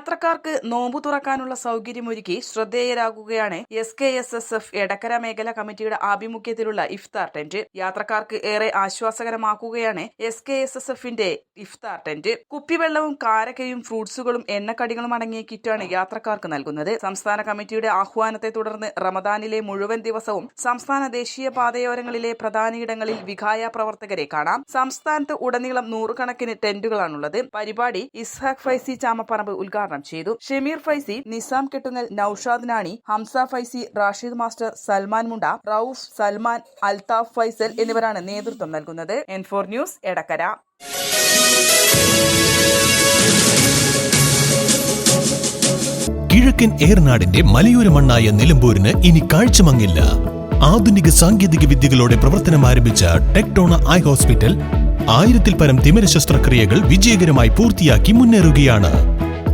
യാത്രക്കാർക്ക് നോമ്പു തുറക്കാനുള്ള സൗകര്യമൊരുക്കി ശ്രദ്ധേയരാകുകയാണ് S K S S F Edakkara മേഖല കമ്മിറ്റിയുടെ ആഭിമുഖ്യത്തിലുള്ള ഇഫ്താർ ടെന്റ്. യാത്രക്കാർക്ക് ഏറെ ആശ്വാസകരമാക്കുകയാണ് എസ് കെ എസ് എസ് എഫിന്റെ ഇഫ്താർ ടെന്റ്. കുപ്പിവെള്ളവും കാരക്കയും ഫ്രൂട്ട്സുകളും എണ്ണക്കടികളും അടങ്ങിയ കിറ്റാണ് യാത്രക്കാർക്ക് നൽകുന്നത്. സംസ്ഥാന കമ്മിറ്റിയുടെ ആഹ്വാനത്തെ തുടർന്ന് റമദാനിലെ മുഴുവൻ ദിവസവും സംസ്ഥാന ദേശീയ പാതയോരങ്ങളിലെ പ്രധാനയിടങ്ങളിൽ വിഖായ പ്രവർത്തകരെ കാണാം. സംസ്ഥാനത്ത് ഉടനീളം നൂറുകണക്കിന് ടെന്റുകളാണുള്ളത്. പരിപാടി ഇസ്ഹാഖ് ഫൈസി ചാമപ്പറമ്പ് ഉദ്ഘാടനം ചെയ്തു. ഷമീർ ഫൈസി നിസാം കെട്ടുങ്ങൽ നൌഷാദ് നാണി ഹംസ ഫൈസി റാഷിദ് മാസ്റ്റർ സൽമാൻ മുണ്ട റൌഫ് സൽമാൻ അൽതാഫ് ഫൈസൽ എന്നിവരാണ് നേതൃത്വം നൽകുന്നത്. N four news Edakkara. കിഴക്കൻ ഏർനാടിന്റെ മലയോര മണ്ണായ നിലമ്പൂരിന് ഇനി കാഴ്ചമങ്ങില്ല. ആധുനിക സാങ്കേതിക വിദ്യകളോടെ പ്രവർത്തനം ആരംഭിച്ച ടെക്ടോണ ഐ ഹോസ്പിറ്റൽ ആയിരത്തിൽ പരം തിമിര ശസ്ത്രക്രിയകൾ വിജയകരമായി പൂർത്തിയാക്കി മുന്നേറുകയാണ്.